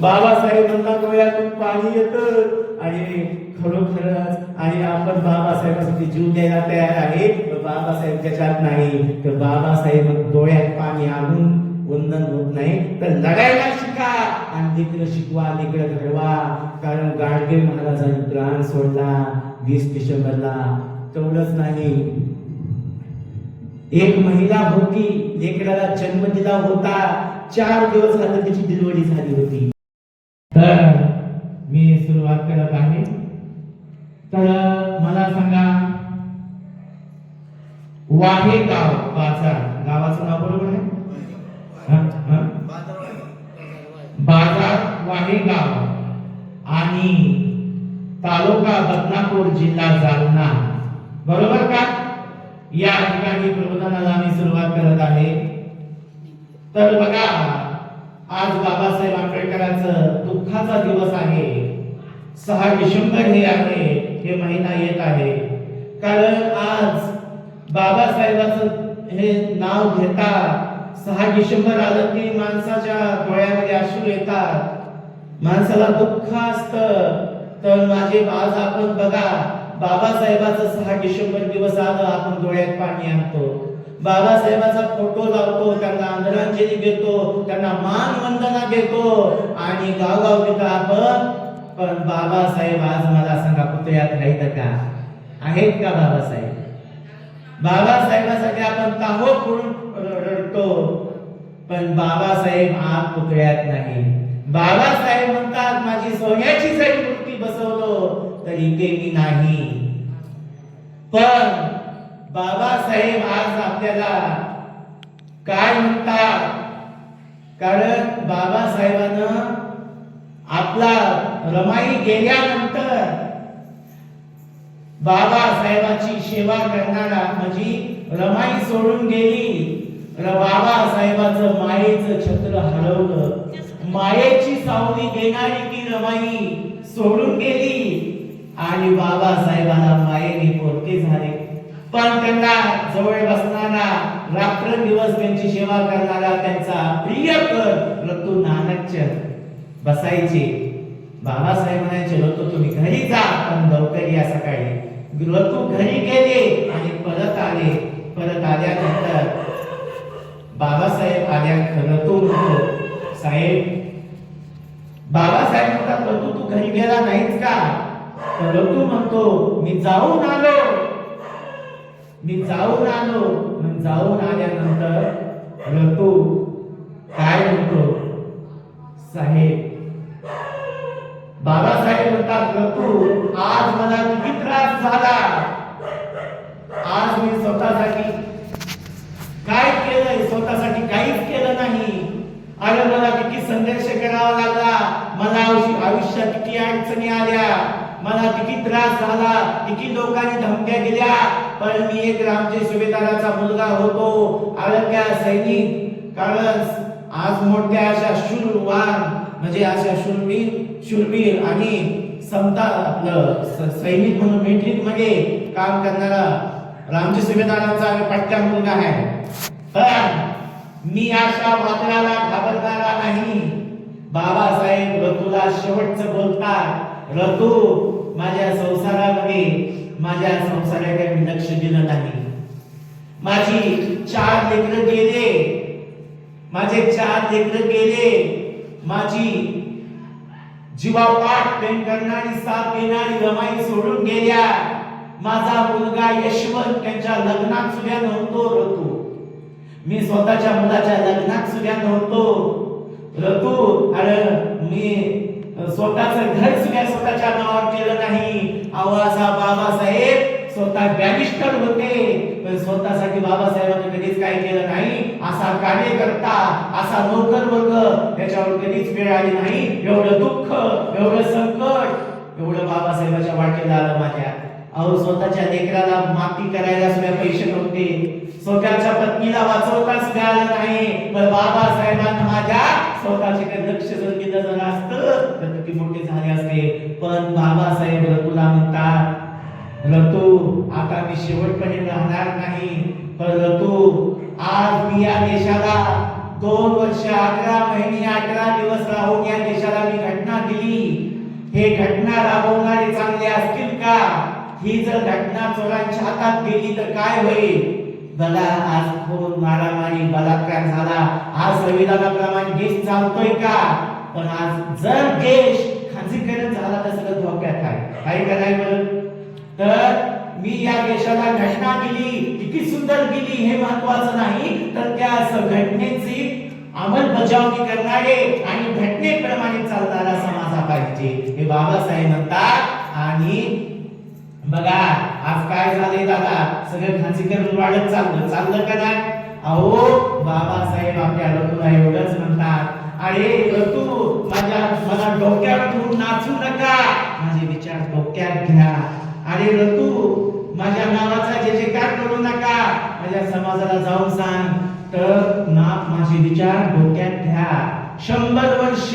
बाबासाहेब म्हणला डोळ्यातून पाणी येतं. आणि खरोखरच आणि आपण बाबासाहेबांसाठी जीव द्यायला तयार आहे तर बाबासाहेब त्याच्यात नाही. तर बाबासाहेब डोळ्यात पाणी आणून वंदन होत नाही. तर लढायला शिका आणि तिकडे शिकवा तिकडे घडवा. कारण गाडगे महाराजांनी प्राण सोडला वीस डिसेंबरला. तेवढंच नाही. एक महिला होती लेकराला जन्म दिला होता. चार दिवस झालं त्याची डिलिव्हरी झाली होती. तर मी सुरुवात करत आहे. तर मला सांगा वाहे गाव बाजार. गावाचं नाव बरोबर आहे? बाजार वाहे गाव. आणि तालुका बदनापूर जिल्हा जालना. बरोबर का? या ठिकाणी प्रबोधनाला मी सुरुवात करत आहे. तर बघा आज बाबासाहेब आंबेडकरांचं दुःखाचा दिवस आहे. सहा डिसेंबर हे आहे हे महिना येत आहे. कारण आज बाबासाहेबाचं हे नाव घेता सहा डिसेंबर आलं की माणसाच्या डोळ्यामध्ये अश्रू येतात. माणसाला दुःख असतं. तर माझे आज आपण बघा बाबासाहेबाचं सहा डिसेंबर दिवस आलं आपण डोळ्यात पाणी आणतो. बाबासाहेबाचा फोटो लावतो त्यांना आदरांजली देतो त्यांना मान वंदना देतो आणि गावगाव देतो आपण पण बाबासाहेब आज मला सांगा पुतळ्यात आहेत का? आहेत का बाबासाहेब? बाबासाहेबासाठी आपण ताहो फोडून रडतो? पण बाबासाहेब आज पुतळ्यात नाही. बाबासाहेब म्हणतात माझी सोन्याची जरी मूर्ती बसवलो तरी ते मी नाही. पण बाबासाहेब आज आपल्याला काय म्हणतात? कारण बाबासाहेबानं आपला रमाई गेल्यानंतर बाबासाहेबाची सेवा करणारा म्हणजे रमाई सोडून गेली बाबासाहेबाचं मायेचं छत्र हरवलं. मायेची सावली देणारी ती रमाई सोडून गेली आणि बाबासाहेबाला मायेने पोरके झाले. पण त्यांना जवळ बसणारा रात्र दिवस त्यांची सेवा करणारा त्यांचा प्रियकर रतू नानकच्या बसायचे. बाबासाहेब म्हणायचे रतू तुम्ही घरी जा पण लवकर या सकाळी. रतू घरी गेले आणि परत आले. परत आल्यानंतर बाबासाहेब आल्या रतू म्हणतो साहेब बाबासाहेब म्हणतात रतू तू घरी गेला नाहीच का? तर रतू म्हणतो मी जाऊन आलो. मी जाऊन आलो जाऊन आल्यानंतर रतू काय म्हणतो? साहेब बाबासाहेब म्हणतात रतू आज मला किती त्रास झाला. आज मी स्वतःसाठी काय केलंय? स्वतःसाठी काहीच केलं नाही. अरे मला किती संघर्ष करावा लागला. मला आयुष्यात किती अडचणी आल्या. मला किती त्रास झाला. किती लोकांनी धमक्या दिल्या. पण मी एक रामचे सुभेदाराचा मुलगा होतो आरोग्या सैनिक. कारण आज मोठ्या अशा शूरवान म्हणजे अशा शूरवीर शूरवीर आणि समता आपलं स- सैनिक म्हणून मिलिटरी मध्ये काम करणारा रामजी सुभेदारांचा आणि पट्ट्या मुलगा आहे. पण मी अशा वादळाला घाबरणारा नाही. बाबासाहेब रतूला शेवटचं बोलतात रतू माझ्या संसारामध्ये माझ्या संसाराकडे मी लक्ष दिलं नाही. माझी चार लेकरं गेले. माझे चार लेकरं गेले. माझी जीवापाठ प्रेम करणारी साथ देणारी रमाई सोडून गेल्या. माझा मुलगा यशवंत त्यांच्या लग्नात सुद्धा नव्हतो रतू. मी स्वतःच्या मुलाच्या लग्नात सुद्धा नव्हतो. रतू अरे मी स्वतःच घर सुद्धा स्वतःच्या नावावर केलं नाही. आवाजा बाबासाहेब स्वतः बॅरिस्टर होते. पण स्वतःसाठी बाबासाहेबांनी कधीच काही केलं नाही. असा कार्यकर्ता असा नोकर वर्ग त्याच्यावर कधीच वेळ आली नाही. एवढं दुःख एवढं संकट एवढं बाबासाहेबाच्या वाटेला आलं माझ्या. अहो स्वतःच्या लेकराला माती करायला सुद्धा पैसे नव्हते. स्वतःच्या पत्नीला वाचवताच सुद्धा नाही. पण बाबासाहेबांना माझ्या स्वतःचे काही लक्ष जर दिलं जर असतं तर किती मोठे झाले असते. पण बाबासाहेब रतूला म्हणतात रतू आता मी शेवटपणे राहणार नाही. पण रतू आज मी या देशाला दोन वर्ष अकरा महिने अकरा दिवस राहून या देशाला मी घटना दिली. हे घटना राबवणारे चांगले असतील का? ही जर घटना चोरांच्या हातात गेली तर काय होईल? बघा आज खून मारामारी बलात्कार झाला. आज संविधानाप्रमाणे देश चालतोय का? पण आज जर देश खाजगीकरण झाला तर सगळं धोक्यात आहे. काय करायचं बरं? तर मी या देशाला घटना दिली किती सुंदर दिली हे महत्वाचं नाही तर त्या घटनेची अंमलबजावणी करणारे आणि घटनेप्रमाणे चालणारा समाज हा पाहिजे. हे बाबासाहेब म्हणतात आणि बघा आज काय झालंय दादा? सगळं खाजगीकरण वाढत चाललं. चाललं का नाही? अहो बाबासाहेब आपल्या ऋतूला एवढंच म्हणतात. अरे तू माझ्या मला डोक्यावर ठेवून नाचू नका. माझे विचार डोक्यात घ्या. अरे रतू माझ्या नावाचा जे जे काय करू नका. माझ्या समाजाला जाऊन सांग. तर ना माझे विचार डोक्यात घ्या. शंभर वर्ष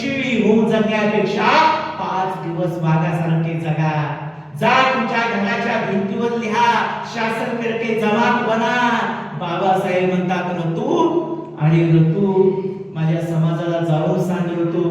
शिळी होऊन जगण्यापेक्षा पाच दिवस वाघासारखे जगा. जा तुमच्या घराच्या भिंतीवर लिहा शासन करके जमात बना बाबासाहेब म्हणतात ऋतू आणि ऋतू माझ्या समाजाला जाऊन सांग ऋतू.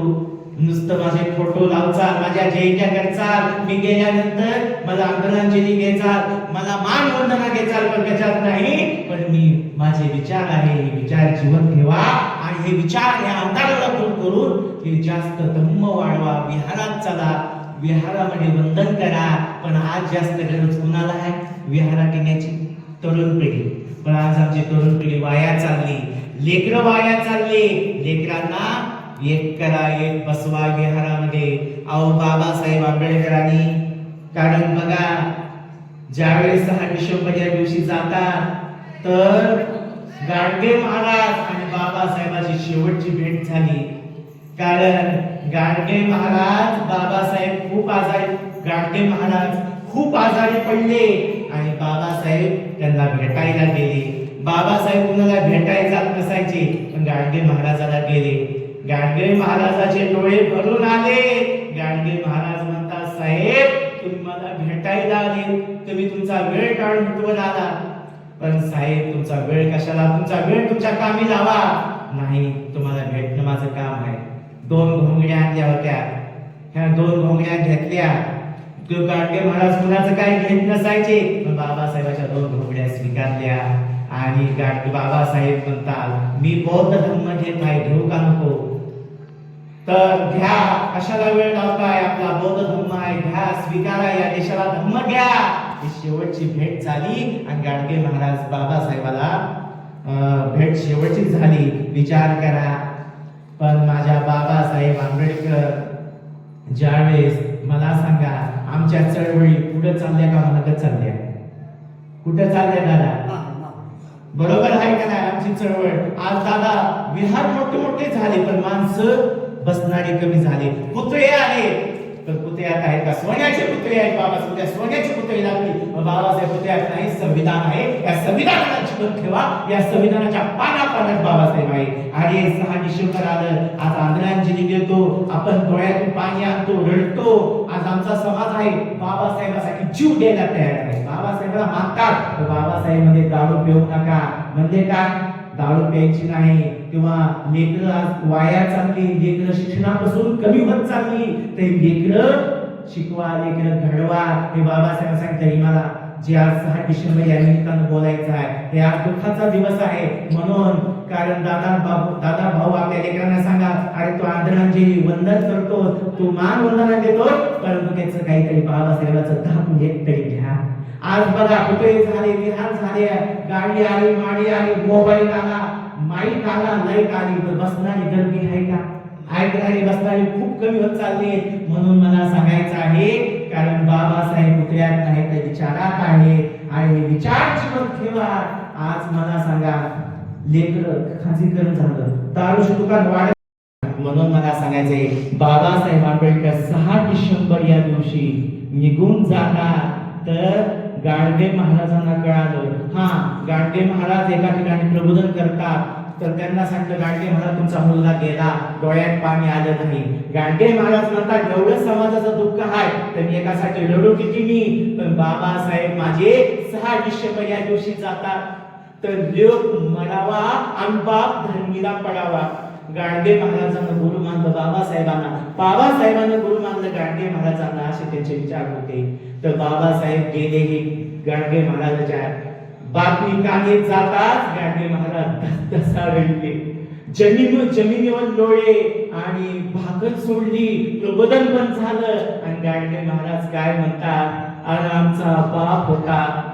नुसतं माझे फोटो लावचाल माझ्या जयंत्या करचाल मी गेल्यानंतर मला आदरांजली घ्यायचाल मला मान वंदना घ्यायचाल पण त्याच्यात नाही. पण मी माझे विचार आहे हे विचार जीवन ठेवा आणि हे विचार या अंधाराला दूर करून हे जास्त धम्म वाढवा. विहारात चला. विहारामध्ये वंदन करा. पण आज जास्त गरज कुणाला आहे? विहारात येण्याची तरुण पिढी. पण आज आमची तरुण पिढी वाया चालली. लेकरं वाया चालली. लेकरांना एक करा एक बसवा विहारामध्ये. अहो बाबासाहेब आंबेडकरांनी कारण बघा. ज्यावेळेस सहा डिसेंबर या दिवशी जातात तर गाडगे महाराज आणि बाबासाहेबाची शेवटची भेट झाली. कारण गाडगे महाराज बाबासाहेब खूप आजारी गाडगे महाराज खूप आजारी पडले आणि बाबासाहेब त्यांना भेटायला गेले. बाबासाहेब कुणाला भेटायला नसायचे पण गाडगे महाराजाला गेले. गाडगे महाराजाचे डोळे भरून आले. गाडगे महाराज म्हणतात साहेब तुम्ही मला भेटायला आले. तुम्ही तुमचा वेळ काढून इथवर आला. पण साहेब तुमचा वेळ कशाला? तुमचा वेळ तुमच्या कामी लावा. नाही तुम्हाला भेटणं माझं काम आहे. दोन घोंगड्या आणल्या होत्या. ह्या दोन घोंगड्या घेतल्या. तो गाडगे महाराज कुणाचं काय घेत नसायचे? पण बाबासाहेबाच्या दोन घोंगड्या स्वीकारल्या. आणि गाडगे बाबासाहेब म्हणतात मी बौद्ध धर्म घेत आहे घेऊ का नको? तर घ्या कशाला वेळ लावताय? आपला बौद्ध धर्म आहे घ्या स्वीकारा या देशाला धर्म घ्या ही शेवटची भेट झाली आणि गाडगे महाराज बाबासाहेबाला भेट शेवटची झाली. विचार करा. पण माझ्या बाबासाहेब आंबेडकर ज्यावेळेस मला सांगा आमच्या चळवळी पुढे चालल्या का मागत चालल्या? कुठे चालल्या दादा? बरोबर आहे का नाही आमची चळवळ? आज दादा विहार मोठे मोठे झाले पण माणसं बसणारे कमी झाले. पुतळे आले तर पुतळ्यात आहेत का? सोन्याचे पुतळे आहेत बाबा उद्या सोन्याचे पुतळे लागली. बाबासाहेब पुतळ्यात नाही संविधान आहे. या संविधानाला जीवन ठेवा. या संविधानाच्या पाना पानात बाबासाहेब आहे आणि सहा डिसेंबर आलं आज आदरांजली देतो. आपण डोळ्यातून पाणी आणतो रडतो. आज आमचा समाज आहे. बाबासाहेबासाठी जीव द्यायला तयार आहे. बाबासाहेबाला मानतात. तर बाबासाहेबमध्ये दारू पिऊ नका. म्हणजे काय? दारू प्यायची नाही किंवा लेकरं आज वाया चालली लेकरं शिक्षणापासून कमी होत चालली ते लेकरं शिकवा लेकरं घडवा. हे बाबासाहेब सांगतात मला जे आज सहा डिसेंबर या निमित्तानं बोलायचं आहे हे आज दुःखाचा दिवस आहे. म्हणून कारण दादा बाबू दादा भाऊ आपल्या लेकरांना सांगा अरे तो आदरांजली वंदन करतो तू मान वंदना देतो परंतु त्याचं काहीतरी बाबासाहेबाचं धाप एक तरी घ्या. आज बघा कुठे झाले विधान झाले गाडी आली माडी आली मोबाईल आला माईक आला लाइट आली तर बसणारी गर्दी आहे का? ऐकणारी बसणारी खूप कमी होत चालली म्हणून मला सांगायचं आहे कारण बाबासाहेब कुठल्यात नाही ते विचारात आहे. आणि विचार जीवन ठेवा. आज मला सांगा लेकर खाजीकरण झालं. तारुष दुकान वाढ म्हणून मला सांगायचंय बाबासाहेब आंबेडकर सहा डिसेंबर या दिवशी निघून जातात. तर गाडगे महाराजांना कळालं. हा गाडगे महाराज एका ठिकाणी प्रबोधन करतात. तर त्यांना सांगतं गाडगे महाराज तुमचा मुलगा गेला. डोळ्यात पाणी आलं नाही. गाडगे महाराज म्हणतात एवढं समाजाचं दुःख आहे. तर मी एकासाठी रडू किती मी? पण बाबासाहेब माझे सहा डिसेंबर या दिवशी जातात. तर लोक मरावा आणि बाप धर्मीला पडावा गाडगे महाराजांना गुरु मानलं बाबासाहेबांना. बाबासाहेबांना गुरु मानलं गाडगे महाराजांना असे त्यांचे विचार होते. तर बाबासाहेब गेलेही गाडगे महाराजाच्या बातमी काने जाताच गाडगे महाराज तसा रडले जमीन जमिनीवर लोळे आणि भाकत सोडली प्रबोधन पण झालं. आणि गाडगे महाराज काय म्हणतात? आणि आमचा बाप होता.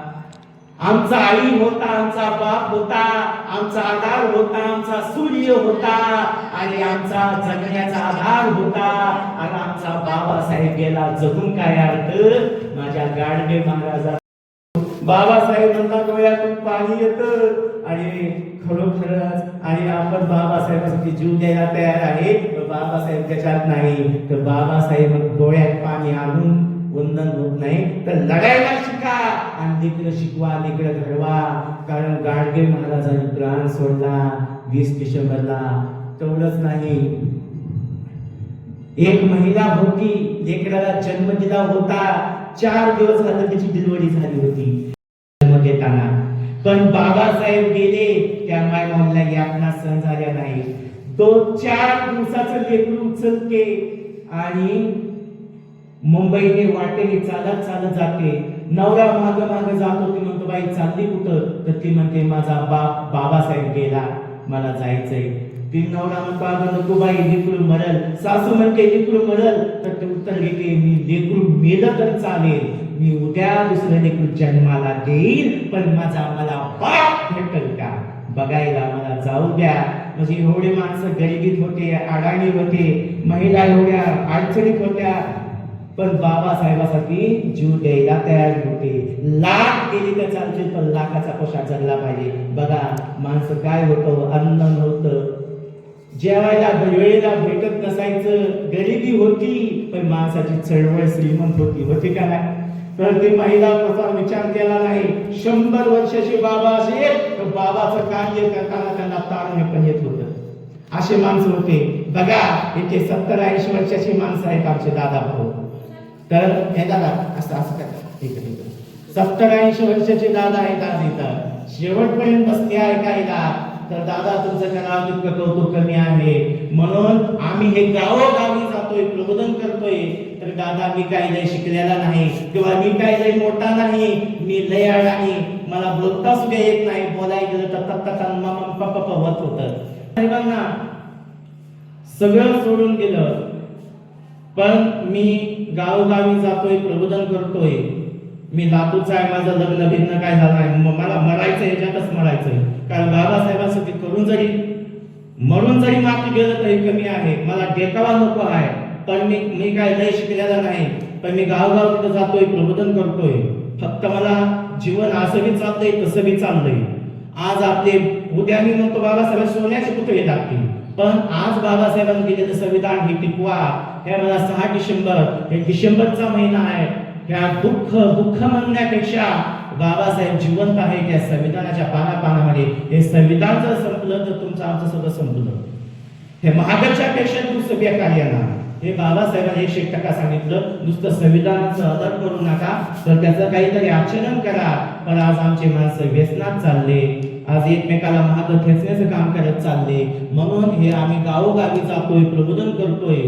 आमचा आई होता आमचा बाप होता आमचा आधार होता आमचा सूर्य होता आणि आमचा जगण्याचा आधार होता. आणि आमचा बाबासाहेब गेला जगून काय अर्थ? माझ्या गाडगे महाराजा बाबासाहेबांना डोळ्यातून पाणी येतं. आणि खरोखरच आणि आपण बाबासाहेबांसाठी जीव द्यायला तयार आहे तर बाबासाहेब त्याच्यात नाही. तर बाबासाहेब डोळ्यात पाणी आणून वंदन होत नाही. तर लढायला शिका. आणि तिकडे शिकवा तिकडे घडवा. कारण गाडगे महाराजांनी प्राण सोडला वीस डिसेंबरला तेवढंच नाही. एक महिला होती लेकराला जन्म दिला होता. चार दिवस झालं त्याची डिलिव्हरी झाली होती. जन्म देताना पण बाबासाहेब गेले. त्या मायमाऊला यातना सहन झाल्या नाही तो चार दिवसाचं लेकरू उचलते. आणि मुंबईने वाटेने चालत चालत जाते. नवरा माग माग जातो ती म्हणतो बाई चालली कुठं? तर ती म्हणते माझा बाप बाबासाहेब गेला. मला जायचंय. ती नवरा म्हणतो अगं नको बाई लेकरू मरल. सासू म्हणते लेकरू मरल. तर ते उत्तर घेते मी लेकरू मेलं तर चालेल. मी उद्या दुसरं लेकरू जन्माला देईल पण माझा मला बाप भेटल का? बघायला मला जाऊ द्या. म्हणजे एवढे माणसं गरिबीत होते अडाणी होते. महिला एवढ्या अडचणीत होत्या. पण बाबासाहेबासाठी जीव द्यायला तयार होते लाख गेली तर चालते पण लाखाचा पोशाख जगला पाहिजे. बघा माणसं काय होतं अन्न नव्हतं. जेवायला वेळेला भेटत नसायचं. गरिबी होती पण माणसाची चळवळ श्रीमंत होती. होती का नाही? तर ती महिला तसा विचार केला नाही. शंभर वर्षाचे बाबा असेल तर बाबाचं कार्य करताना त्यांना ताण पण येत होतं. असे माणसं होते. बघा इथे सत्तर ऐंशी वर्षाची माणसं आहेत आमचे दादा भाऊ. तर हे दादा असं असं करा ठीक सत्तर ऐंशी वर्षाचे दादा आहेत आज इथं. शेवटपर्यंत बसते ऐकायला तर दादा तुमचं करावं तितकं कौतुक कमी आहे. म्हणून आम्ही हे गावोगावी जातोय प्रबोधन करतोय. तर दादा मी काही लय शिकलेला नाही किंवा मी काही लय मोठा नाही मी लय नाही. मला बोलता सुद्धा येत नाही. बोलायला गेलं तर तत्ता पप्पा होत. होतं साहेबांना सगळं सोडून गेलं. पण मी गावोगावी जातोय प्रबोधन करतोय. मी लातूरचा आहे माझं लग्न भिन्न काय झालं आहे मग मला मरायचं याच्यातच मरायचंय. कारण बाबासाहेबांसाठी करून जरी म्हणून जरी माती गेलं तरी कमी आहे. मला देखावा नको आहे. पण मी मी काय लय शिकलेला नाही. पण मी गावगाव तिथं जातोय प्रबोधन करतोय. फक्त मला जीवन असं बी चाललंय तसं बी चाललंय. आज आपले उद्या मी म्हणतो बाबासाहेब सोन्याचे पुतळे टाकतील. पण आज बाबासाहेबांनी दिलेलं संविधान हे टिकवा हे मला सहा डिसेंबर हे डिसेंबरचा महिना आहे. ह्या दुःख दुःख म्हणण्यापेक्षा बाबासाहेब जिवंत आहे त्या संविधानाच्या पाना पानामध्ये हे संविधान जर संपलं तर तुमचं आमचं सगळं संपलं. हे महागाच्या पेक्षा दुसऱ्या कार्याला येणार हे बाबासाहेबांनी एकशे एक टक्का सांगितलं नुसतं संविधानाचं आदर करू नका तर त्याचं काहीतरी आचरण करा. पण आज आमचे माणसं व्यसनात चालले. आज एकमेकाला महाग खेचण्याचं काम करत चालले. म्हणून हे आम्ही गावोगावी जातोय प्रबोधन करतोय.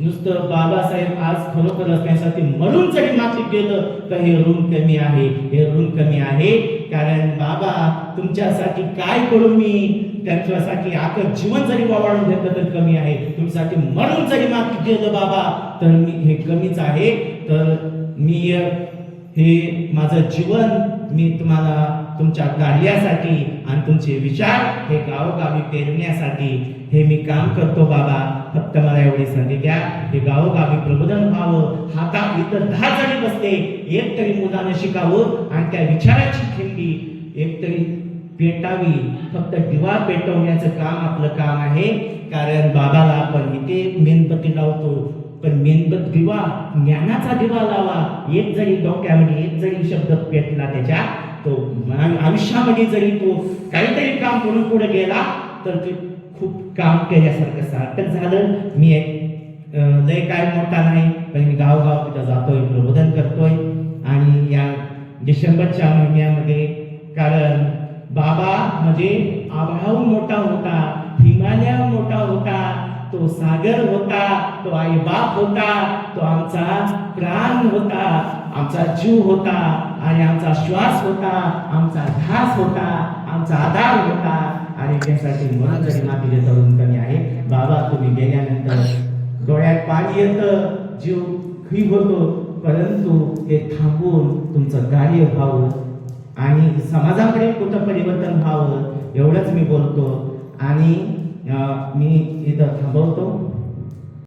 नुसतं बाबासाहेब आज खरोखर असण्यासाठी म्हणून जरी माती गेलं तर हे ऋण कमी आहे. हे ऋण कमी आहे. कारण बाबा तुमच्यासाठी काय करू मी? त्यांच्यासाठी आता जीवन जरी वाढून घेतलं तर कमी आहे. तुमच्यासाठी म्हणून जरी माग गेलं बाबा तर मी हे कमीच आहे. तर मी हे माझं जीवन मी तुम्हाला तुमच्या कार्यासाठी आणि तुमचे विचार हे गावोगावी पेरण्यासाठी हे मी काम करतो बाबा. फक्त मला एवढी संधी द्या हे गावोगावी प्रबोधन व्हावं. हातात इतर दहा जणी बसते एक तरी मुलानं शिकावं आणि त्या विचाराची खिंडी एक तरी पेटावी. फक्त दिवा पेटवण्याचं काम आपलं काम आहे. कारण बाबाला आपण इथे मेणबत्ती लावतो. पण मेणबत्ती दिवा ज्ञानाचा दिवा लावा. एक जरी डोक्यामध्ये एक जरी शब्द पेटला त्याच्या तो आयुष्यामध्ये जरी तो काहीतरी काम करून पुढे गेला तर ते खूप काम केल्यासारखं सार्थक झालं. मी एक लय काय मोठा नाही पण मी गावगाव तिथं जातोय प्रबोधन करतोय. आणि या डिसेंबरच्या महिन्यामध्ये कारण बाबा म्हणजे आभाळाहून मोठा होता हिमालयाहून मोठा होता तो सागर होता तो आई बाप होता तो आमचा प्राण होता आमचा जीव होता आणि आमचा श्वास होता आमचा ध्यास होता आमचा आधार होता आणि त्यासाठी म्हणून मातीचे तरुण कमी आहे बाबा तुम्ही गेल्यानंतर डोळ्यात पाणी येतं जीव खी होतो परंतु हे थांबून तुमचं कार्य व्हावं. आणि समाजाकडे कुठं परिवर्तन व्हावं एवढंच मी बोलतो. आणि मी इथं थांबवतो.